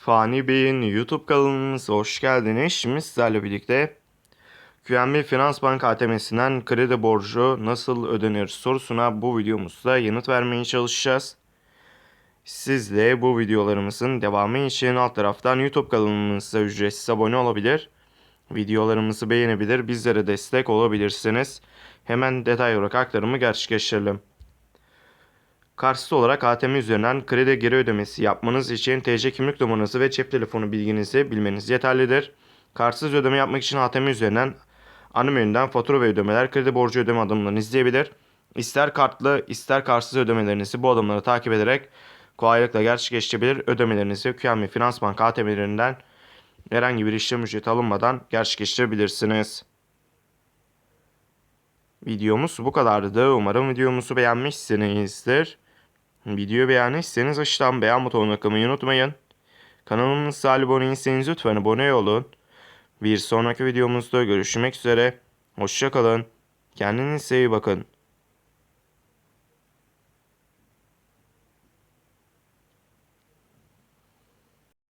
Fani Bey'in YouTube kanalımıza hoş geldiniz. Şimdi sizlerle birlikte QNB Finans Bank ATM'sinden kredi borcu nasıl ödenir sorusuna bu videomuzda yanıt vermeye çalışacağız. Siz de bu videolarımızın devamı için alt taraftan YouTube kanalımıza ücretsiz abone olabilir. Videolarımızı beğenebilir, bizlere destek olabilirsiniz. Hemen detay olarak aktarımı gerçekleştirelim. Karşısı olarak ATM üzerinden kredi geri ödemesi yapmanız için TC kimlik numaranızı ve cep telefonu bilginizi bilmeniz yeterlidir. Kartsız ödeme yapmak için ATM üzerinden ana menüden fatura ve ödemeler kredi borcu ödeme adımlarını izleyebilir. İster kartlı ister kartsız ödemelerinizi bu adımları takip ederek kolaylıkla gerçekleştirebilir. Ödemelerinizi QNB Finans Bank ATM'lerinden herhangi bir işlem ücreti alınmadan gerçekleştirebilirsiniz. Videomuz bu kadardı. Umarım videomuzu beğenmişsinizdir. Videoyu beğendiyseniz aşağıdan beğen butonuna tıklamayı unutmayın. Kanalımıza abone değilseniz lütfen abone olun. Bir sonraki videomuzda görüşmek üzere. Hoşçakalın. Kendinize iyi bakın.